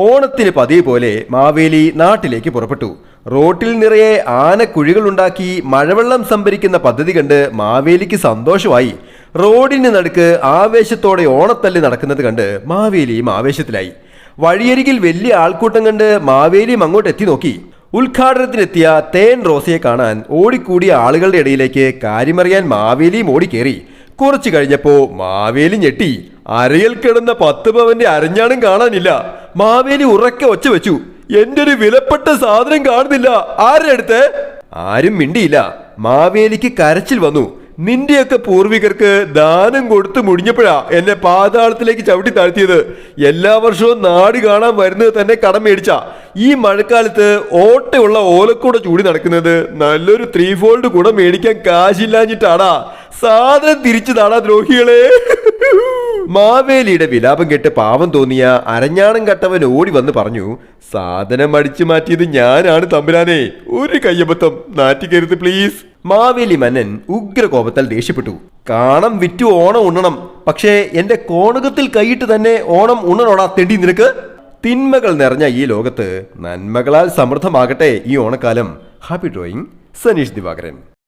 ഓണത്തിന് പതിവ് പോലെ മാവേലി നാട്ടിലേക്ക് പുറപ്പെട്ടു. റോട്ടിൽ നിറയെ ആനക്കുഴികളുണ്ടാക്കി മഴവെള്ളം സംഭരിക്കുന്ന പദ്ധതി കണ്ട് മാവേലിക്ക് സന്തോഷമായി. റോഡിന് നടുക്ക് ആവേശത്തോടെ ഓണത്തല്ല് നടക്കുന്നത് കണ്ട് മാവേലിയും ആവേശത്തിലായി. വഴിയരികിൽ വലിയ ആൾക്കൂട്ടം കണ്ട് മാവേലിയും അങ്ങോട്ട് എത്തി നോക്കി. ഉദ്ഘാടനത്തിനെത്തിയ തേൻ റോസയെ കാണാൻ ഓടിക്കൂടിയ ആളുകളുടെ ഇടയിലേക്ക് കാര്യമറിയാൻ മാവേലിയും ഓടിക്കേറി. കുറച്ചു കഴിഞ്ഞപ്പോ മാവേലി ഞെട്ടി. അരയിൽ കിടന്ന പത്ത് പവന്റെ അരഞ്ഞാണും കാണാനില്ല. മാവേലി ഉറക്കെ ഒച്ച വെച്ചു. എന്റെ ഒരു വിലപ്പെട്ട സാധനം കാണുന്നില്ല. ആരുടെ അടുത്ത്? ആരും മിണ്ടിയില്ല. മാവേലിക്ക് കരച്ചിൽ വന്നു. നിന്റെയൊക്കെ പൂർവികർക്ക് ദാനം കൊടുത്തു മുടിഞ്ഞപ്പോഴാ എന്നെ പാതാളത്തിലേക്ക് ചവിട്ടി താഴ്ത്തിയത്. എല്ലാ വർഷവും നാട് കാണാൻ വരുന്നത് തന്നെ കടം മേടിച്ച. ഈ മഴക്കാലത്ത് ഓട്ടയുള്ള ഓലക്കൂടെ ചൂടി നടക്കുന്നത് നല്ലൊരു ത്രീ ഫോൾഡ് കൂടെ മേടിക്കാൻ കാശില്ലാഞ്ഞിട്ടാടാ. സാധനം തിരിച്ചു താടാ ദ്രോഹികളെ. മാവേലിയുടെ വിലാപം കേട്ട് പാവം തോന്നിയ അരഞ്ഞാണം കട്ടവൻ ഓടി വന്ന് പറഞ്ഞു സാധനം അടിച്ചു മാറ്റിയത് ഞാനാണ് തമ്പുരാനെ. ഒരു കയ്യബദ്ധം നാറ്റിക്കരുത് പ്ലീസ് മാവേലി മന്നൻ ഉഗ്രകോപത്താൽ ദേഷ്യപ്പെട്ടു. കാണം വിറ്റു ഓണം ഉണ്ണണം. പക്ഷേ എന്റെ കോണകത്തിൽ കൈയിട്ട് തന്നെ ഓണം ഉണ്ണണോടാ തെണ്ടി നിനക്ക്? തിന്മകൾ നിറഞ്ഞ ഈ ലോകത്ത് നന്മകളാൽ സമൃദ്ധമാകട്ടെ ഈ ഓണക്കാലം. Happy drawing Saneesh Divakaran.